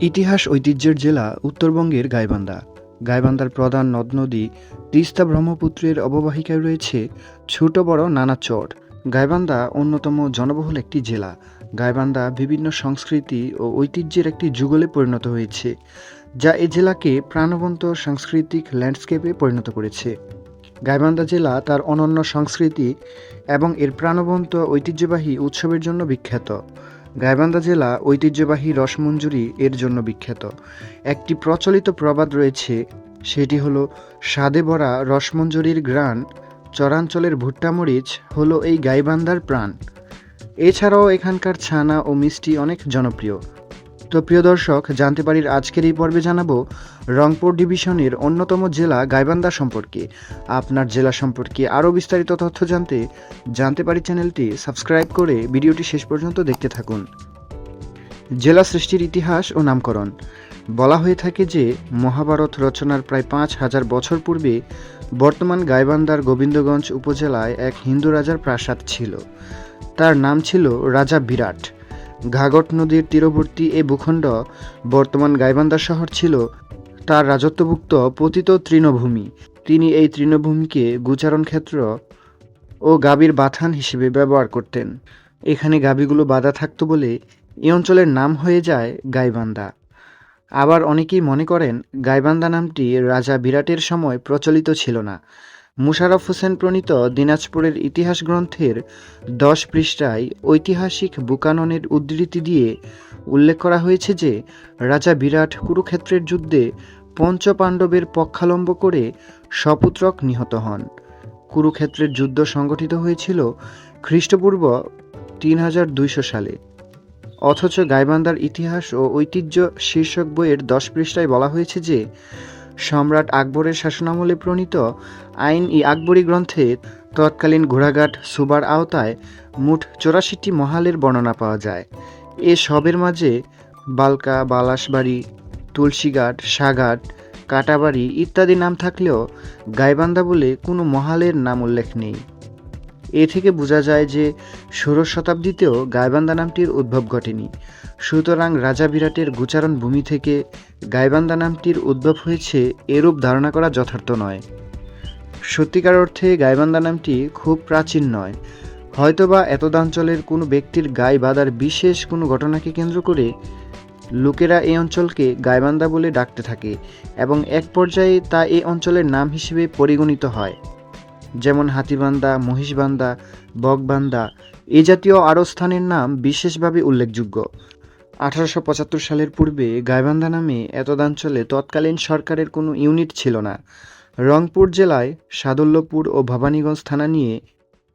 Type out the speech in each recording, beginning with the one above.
ইতিহাস ঐতিহ্যের জেলা উত্তরবঙ্গের গাইবান্ধা। গাইবান্ধার প্রধান নদ নদী তিস্তা ব্রহ্মপুত্রের অববাহিকায় রয়েছে ছোট বড় নানা চর। গাইবান্ধা অন্যতম জনবহুল একটি জেলা। গাইবান্ধা বিভিন্ন সংস্কৃতি ও ঐতিহ্যের একটি যুগলে পরিণত হয়েছে, যা এই জেলাকে প্রাণবন্ত সাংস্কৃতিক ল্যান্ডস্কেপে পরিণত করেছে। গাইবান্ধা জেলা তার অনন্য সংস্কৃতি এবং এর প্রাণবন্ত ঐতিহ্যবাহী উৎসবের জন্য বিখ্যাত। গাইবান্ধা জেলা ঐতিহ্যবাহী রসমঞ্জুরি এর জন্য বিখ্যাত। একটি প্রচলিত প্রবাদ রয়েছে, সেটি হলো স্বাদে ভরা রসমঞ্জুরির গ্রান চরাঞ্চলের ভুট্টামরিচ হলো এই গাইবান্ধার প্রাণ। এছাড়াও এখানকার ছানা ও মিষ্টি অনেক জনপ্রিয়। তো প্রিয় দর্শক, জানতে পারির আজকের এই পর্বে জানাব রংপুর ডিভিশনের অন্যতম জেলা গাইবান্ধা সম্পর্কে। আপনার জেলা সম্পর্কে আরও বিস্তারিত তথ্য জানতে জানতে পারি চ্যানেলটি সাবস্ক্রাইব করে ভিডিওটি শেষ পর্যন্ত দেখতে থাকুন। জেলা সৃষ্টির ইতিহাস ও নামকরণ। বলা হয়ে থাকে যে, মহাভারত রচনার প্রায় পাঁচ হাজার বছর পূর্বে বর্তমান গাইবান্ধার গোবিন্দগঞ্জ উপজেলায় এক হিন্দু রাজার প্রাসাদ ছিল। তার নাম ছিল রাজা বিরাট। ঘাগট নদীর তীরবর্তী এই ভূখণ্ড বর্তমান গাইবান্ধা শহর ছিল তার রাজত্বভুক্ত পতিত তৃণভূমি। তিনি এই তৃণভূমিকে গুচারণ ক্ষেত্র ও গাভীর বাথান হিসেবে ব্যবহার করতেন। এখানে গাভীগুলো বাঁধা থাকতো বলে এই অঞ্চলের নাম হয়ে যায় গাইবান্ধা। আবার অনেকেই মনে করেন গাইবান্ধা নামটি রাজা বিরাটের সময় প্রচলিত ছিল না। মুশারফ হোসেন প্রণীত দিনাজপুরের ইতিহাস গ্রন্থের দশ পৃষ্ঠায় ঐতিহাসিক বুকাননের উদ্ধৃতি দিয়ে উল্লেখ করা হয়েছে যে, রাজা বিরাট কুরুক্ষেত্রের যুদ্ধে পঞ্চপাণ্ডবের পক্ষালম্ব করে সপুত্রক নিহত হন। কুরুক্ষেত্রের যুদ্ধ সংগঠিত হয়েছিল খ্রিস্টপূর্ব তিন হাজার দুইশো সালে। অথচ গাইবান্ধার ইতিহাস ও ঐতিহ্য শীর্ষক বইয়ের দশ পৃষ্ঠায় বলা হয়েছে যে সম্রাট আকবরের শাসনামলে প্রণীত আইন ই আকবরী গ্রন্থে তৎকালীন ঘোড়াঘাট সুবার আওতায় মোট চৌরাশিটি মহালের বর্ণনা পাওয়া যায়। এ সবের মাঝে বালকা, বালাসবাড়ি, তুলসীঘাট, সাঘাট, কাটাবাড়ি ইত্যাদি নাম থাকলেও গাইবান্ধা বলে কোনো মহালের নাম উল্লেখ নেই। এ থেকে বোঝা যায় যে ষোড়শ শতাব্দীতেও গাইবান্ধা নামটির উদ্ভব ঘটেনি। সুতরাং রাজা বিরাটের গোচারণ ভূমি থেকে গাইবান্ধা নামটির উদ্ভব হয়েছে এরূপ ধারণা করা যথার্থ নয়। সত্যিকার অর্থে গাইবান্ধা নামটি খুব প্রাচীন নয়। হয়তোবা এতদাঞ্চলের কোনো ব্যক্তির গায়ে বাঁধার বিশেষ কোনো ঘটনাকে কেন্দ্র করে লোকেরা এই অঞ্চলকে গাইবান্ধা বলে ডাকতে থাকে এবং এক পর্যায়ে তা এই অঞ্চলের নাম হিসেবে পরিগণিত হয়। যেমন হাতিবান্ধা, মহিষবান্ধা, বকবান্ধা, এ জাতীয় আরও স্থানের নাম বিশেষভাবে উল্লেখযোগ্য। আঠারোশো পঁচাত্তর সালের পূর্বে গাইবান্ধা নামে এতদাঞ্চলে তৎকালীন সরকারের কোনো ইউনিট ছিল না। রংপুর জেলায় সাদুল্যপুর ও ভবানীগঞ্জ থানা নিয়ে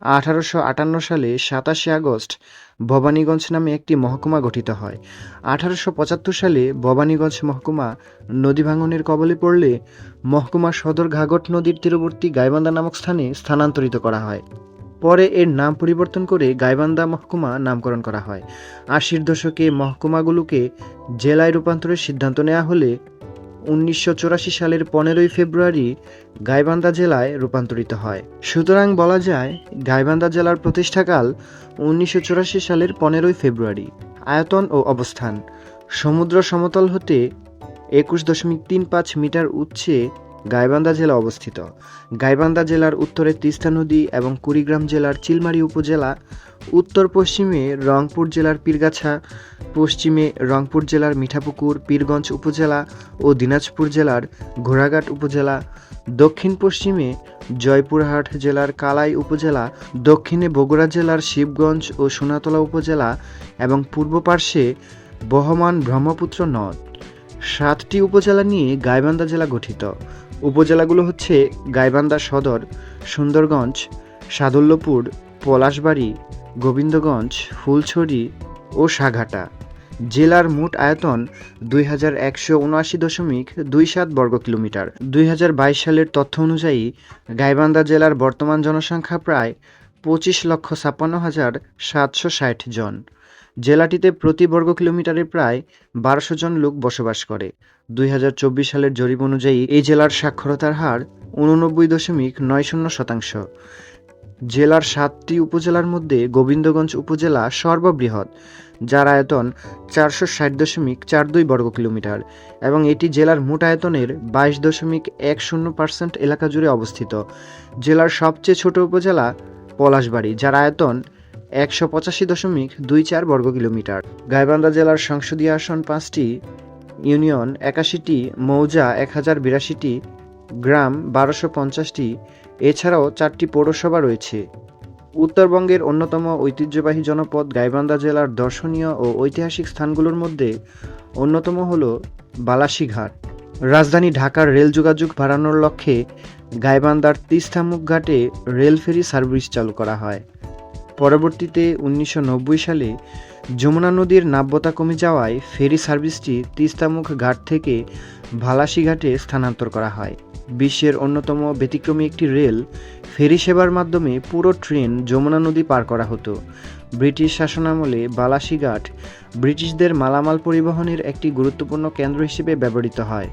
আঠারোশো আটান্ন সালে সাতাশে আগস্ট ভবানীগঞ্জ নামে একটি মহকুমা গঠিত হয়। আঠারোশো পঁচাত্তর সালে ভবানীগঞ্জ মহকুমা নদী ভাঙনের কবলে পড়লে মহকুমা সদর ঘাগট নদীর তীরবর্তী গাইবান্ধা নামক স্থানে স্থানান্তরিত করা হয়। পরে এর নাম পরিবর্তন করে গাইবান্ধা মহকুমা নামকরণ করা হয়। আশির দশকে মহকুমাগুলোকে জেলায় রূপান্তরের সিদ্ধান্ত নেওয়া হলে উনিশশো চুরাশি সালের পনেরোই ফেব্রুয়ারি গাইবান্ধা জেলায় রূপান্তরিত হয়। সুতরাং বলা যায়, গাইবান্ধা জেলার প্রতিষ্ঠাকাল উনিশশো চুরাশি সালের পনেরোই ফেব্রুয়ারি। আয়তন ও অবস্থান। সমুদ্র সমতল হতে একুশ দশমিক তিন পাঁচ মিটার উচ্চে গাইবান্ধা জেলা অবস্থিত। গাইবান্ধা জেলার উত্তরে তিস্তা নদী এবং কুড়িগ্রাম জেলার চিলমারি উপজেলা উত্তর পশ্চিমে রংপুর জেলার পীরগাছা, পশ্চিমে রংপুর জেলার মিঠাপুকুর, পীরগঞ্জ উপজেলা ও দিনাজপুর জেলার ঘোড়াঘাট উপজেলা দক্ষিণ পশ্চিমে জয়পুরহাট জেলার কালাই উপজেলা, দক্ষিণে বগুড়া জেলার শিবগঞ্জ ও সোনাতলা উপজেলা এবং পূর্ব পার্শ্বে বহমান ব্রহ্মপুত্র নদ। সাতটি উপজেলা নিয়ে গাইবান্ধা জেলা গঠিত। উপজেলাগুলো হচ্ছে গাইবান্ধা সদর, সুন্দরগঞ্জ, সাদুল্যপুর পলাশবাড়ি, গোবিন্দগঞ্জ, ফুলছড়ি ও সাঘাটা জেলার মোট আয়তন দুই হাজার একশো উনআশি দশমিক দুই সাত বর্গ কিলোমিটার দুই হাজার বাইশ সালের তথ্য অনুযায়ী গাইবান্ধা জেলার বর্তমান জনসংখ্যা প্রায় পঁচিশ লক্ষ ছাপ্পান্ন হাজার সাতশো ষাট জন। জেলাটিতে প্রতি বর্গ কিলোমিটারে প্রায় বারোশো জন লোক বসবাস করে। দুই হাজার চব্বিশ সালের জরিপ অনুযায়ী এই জেলার সাক্ষরতার হার উননব্বই দশমিক নয় শূন্য শতাংশ। জেলার সাতটি উপজেলার মধ্যে গোবিন্দগঞ্জ উপজেলা সর্ববৃহৎ, যার আয়তন চারশো ষাট দশমিক চার দুই বর্গ কিলোমিটার এবং এটি জেলার মোট আয়তনের বাইশ দশমিক এক শূন্য পার্সেন্ট এলাকা জুড়ে অবস্থিত। জেলার সবচেয়ে ছোট উপজেলা পলাশবাড়ি, যার আয়তন একশো পঁচাশি দশমিক দুই চার বর্গ কিলোমিটার গাইবান্ধা জেলার সংসদীয় আসন পাঁচটি, ইউনিয়ন একাশিটি, মৌজা এক হাজার বিরাশিটি, গ্রাম বারোশো পঞ্চাশটি এছাড়াও চারটি পৌরসভা রয়েছে। উত্তরবঙ্গের অন্যতম ঐতিহ্যবাহী জনপদ গাইবান্ধা জেলার দর্শনীয় ও ঐতিহাসিক স্থানগুলোর মধ্যে অন্যতম হল বালাসীঘাট। রাজধানী ঢাকার রেল যোগাযোগ বাড়ানোর লক্ষ্যে গাইবান্ধার তিস্তামুখ ঘাটে রেল ফেরি সার্ভিস চালু করা হয়। পরবর্তীতে উনিশশো নব্বই সালে যমুনা নদীর নাব্যতা কমে যাওয়ায় ফেরি সার্ভিসটি তিস্তামুখ ঘাট থেকে ভালাসি ঘাটে স্থানান্তর করা হয়। বিশ্বের অন্যতম ব্যতিক্রমী একটি রেল ফেরি সেবার মাধ্যমে পুরো ট্রেন যমুনা নদী পার করা হতো। ব্রিটিশ শাসনামলে বালাসীঘাট ব্রিটিশদের মালামাল পরিবহনের একটি গুরুত্বপূর্ণ কেন্দ্র হিসেবে ব্যবহৃত হয়।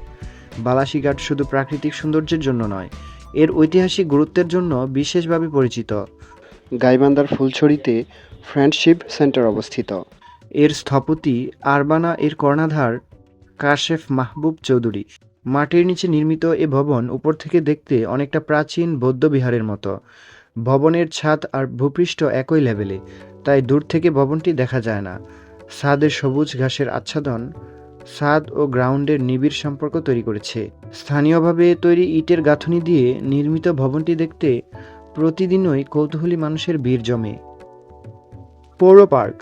বালাসীঘাট শুধু প্রাকৃতিক সৌন্দর্যের জন্য নয়, এর ঐতিহাসিক গুরুত্বের জন্য বিশেষভাবে পরিচিত। গাইবান্ধার ফুলছড়িতে ফ্রেন্ডশিপ সেন্টার অবস্থিত। এর স্থপতি আরবানা এর কর্ণাধার কাশেফ মাহবুব চৌধুরী। মাটির নিচে নির্মিত এ ভবন উপর থেকে দেখতে অনেকটা প্রাচীন বৌদ্ধ বিহারের মতো। ভবনের ছাদ আর ভূপৃষ্ঠ একই লেভেলে, তাই দূর থেকে ভবনটি দেখা যায় না। ছাদের সবুজ ঘাসের আচ্ছাদন, ছাদ ও গ্রাউন্ডের নিবিড় সম্পর্ক তৈরি করেছে। স্থানীয়ভাবে তৈরি ইটের গাঁথনি দিয়ে নির্মিত ভবনটি দেখতে প্রতিদিনই কৌতূহলী মানুষের ভিড় জমে। পৌর পার্ক,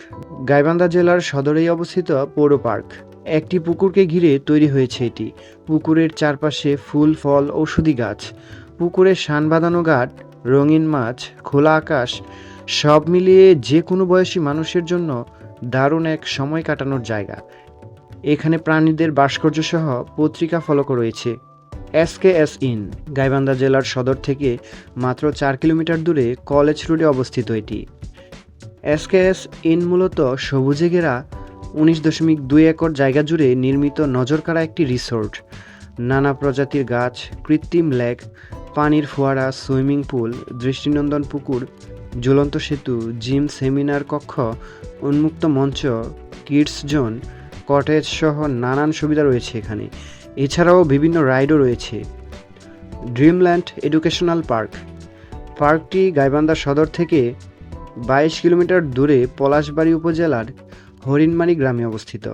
গাইবান্ধা জেলার সদরেই অবস্থিত পৌর পার্ক। একটি পুকুরকে ঘিরে তৈরি হয়েছে এটি। পুকুরের চারপাশে ফুল, ফল, ঔষধি গাছ। পুকুরে শান বাঁধানো ঘাট, রঙিন মাছ, খোলা আকাশ, সব মিলিয়ে যে কোনো বয়সী মানুষের জন্য দারুণ এক সময় কাটানোর জায়গা। এখানে প্রাণীদের ভাস্কর্য সহ পত্রিকা ফলকও রয়েছে। এসকেএস ইন, গাইবান্ধা জেলার সদর থেকে মাত্র চার কিলোমিটার দূরে কলেজ রোডে অবস্থিত এটি। এসকেএস ইন মূলত সবুজে ঘেরা উনিশ দশমিক দুই একর জায়গা জুড়ে নির্মিত নজরকাড়া একটি রিসোর্ট। নানা প্রজাতির গাছ, কৃত্রিম লেক, পানির ফোয়ারা, সুইমিং পুল, দৃষ্টিনন্দন পুকুর, ঝুলন্ত সেতু, জিম সেমিনার কক্ষ, উন্মুক্ত মঞ্চ, কিডস জোন, কটেজ সহ নানান সুবিধা রয়েছে এখানে। এছাড়াও বিভিন্ন রাইডও রয়েছে। Dreamland educational park. পার্কটি গাইবান্ধা সদর থেকে বাইশ কিলোমিটার দূরে পলাশবাড়ি উপজেলার হরিণমারি গ্রামে অবস্থিত।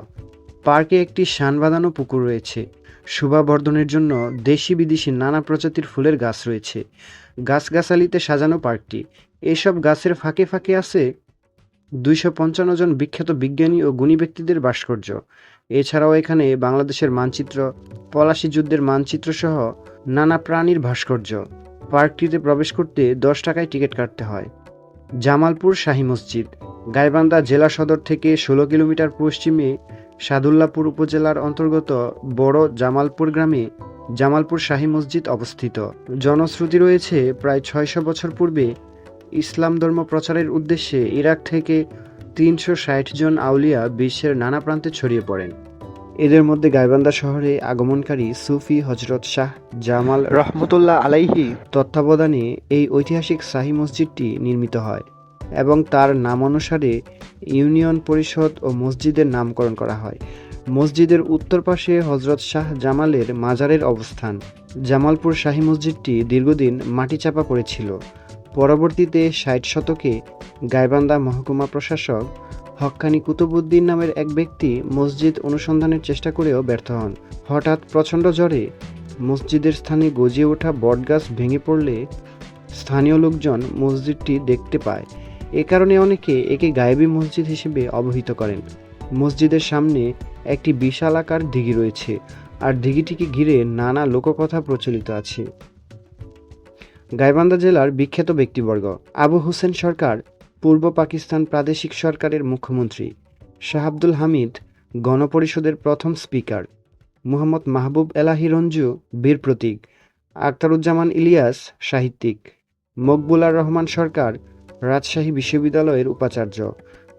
পার্কে একটি শান বাঁধানো পুকুর রয়েছে। শোভাবর্ধনের জন্য দেশি বিদেশি নানা প্রজাতির ফুলের গাছ রয়েছে। গাছগাছালিতে সাজানো পার্কটি। এসব গাছের ফাঁকে ফাঁকে আছে দুইশো পঞ্চান্ন জন বিখ্যাত বিজ্ঞানী ও গুণী ব্যক্তিদের ভাস্কর্য। এছাড়াও এখানে বাংলাদেশের মানচিত্র, পলাশি যুদ্ধের মানচিত্র সহ নানা প্রাণীর ভাস্কর্য। পার্কটিতে প্রবেশ করতে দশ টাকায় টিকিট কাটতে হয়। জামালপুর শাহী মসজিদ। গাইবান্ধা জেলা সদর থেকে ষোলো কিলোমিটার পশ্চিমে সাদুল্লাপুর উপজেলার অন্তর্গত বড় জামালপুর গ্রামে জামালপুর শাহী মসজিদ অবস্থিত। জনশ্রুতি রয়েছে প্রায় ছয়শো বছর পূর্বে ইসলাম ধর্ম প্রচারের উদ্দেশ্যে ইরাক থেকে তিনশো ষাট জন আউলিয়া বিশ্বের নানা প্রান্তে ছড়িয়ে পড়েন। এদের মধ্যে গাইবান্ধা শহরে আগমনকারী সুফি হজরত শাহ জামাল রহমতুল্লাহ আলাইহি তত্ত্বাবধানে এই ঐতিহাসিক শাহী মসজিদটি নির্মিত হয়। এবং তার নাম অনুসারে ইউনিয়ন পরিষদ ও মসজিদের নামকরণ করা হয়। মসজিদের উত্তর পাশে হজরত শাহ জামালের মাজারের অবস্থান। জামালপুর শাহী মসজিদটি দীর্ঘদিন মাটি চাপা পড়েছিল। পরবর্তীতে ষাট শতকে গাইবান্ধা মহকুমা প্রশাসক হক্কানি কুতুবুদ্দিন নামের এক ব্যক্তি মসজিদ অনুসন্ধানের চেষ্টা করেও ব্যর্থ হন। হঠাৎ প্রচণ্ড জ্বরে মসজিদের স্থানে গজিয়ে ওঠা বটগাছ ভেঙে পড়লে স্থানীয় লোকজন মসজিদটি দেখতে পায়। এ কারণে অনেকে একে গায়েবী মসজিদ হিসেবে অবহিত করেন। মসজিদের সামনে একটি বিশাল আকার দিঘি রয়েছে, আর দিঘিটিকে ঘিরে নানা লোককথা প্রচলিত আছে। গাইবান্ধা জেলার বিখ্যাত ব্যক্তিবর্গ আবু হোসেন সরকার পূর্ব পাকিস্তান প্রাদেশিক সরকারের মুখ্যমন্ত্রী। শাহ আব্দুল হামিদ গণপরিষদের প্রথম স্পিকার। মুহাম্মদ মাহবুব এলাহি রঞ্জু বীর প্রতীক। আখতারুজ্জামান ইলিয়াস সাহিত্যিক। মকবুলার রহমান সরকার রাজশাহী বিশ্ববিদ্যালয়ের উপাচার্য,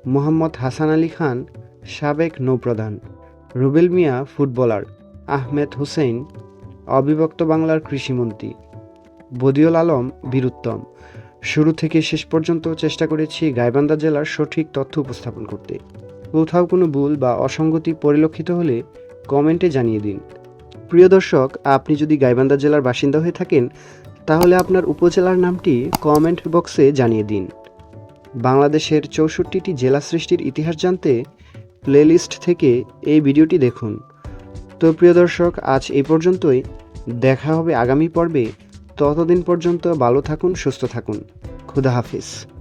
মোহাম্মদ হাসান আলী খান, সাবেক নৌপ্রধান, রুবেল মিয়া, ফুটবলার, আহমেদ হুসেইন অবিভক্ত বাংলার কৃষিমন্ত্রী, বদিউল আলম বীরুত্তম। শুরু থেকে শেষ পর্যন্ত চেষ্টা করেছি গাইবান্ধা জেলার সঠিক তথ্য উপস্থাপন করতে। কোথাও কোনো ভুল বা অসঙ্গতি পরিলক্ষিত হলে কমেন্টে জানিয়ে দিন। প্রিয় দর্শক, আপনি যদি গাইবান্ধা জেলার বাসিন্দা হয়ে থাকেন তাহলে আপনার উপজেলার নামটি কমেন্ট বক্সে জানিয়ে দিন। বাংলাদেশের চৌষট্টিটি জেলা সৃষ্টির ইতিহাস জানতে প্লেলিস্ট থেকে এই ভিডিওটি দেখুন। তো প্রিয় দর্শক, আজ এই পর্যন্তই। দেখা হবে আগামী পর্বে। ততদিন পর্যন্ত ভালো থাকুন, সুস্থ থাকুন। খুদা হাফিজ।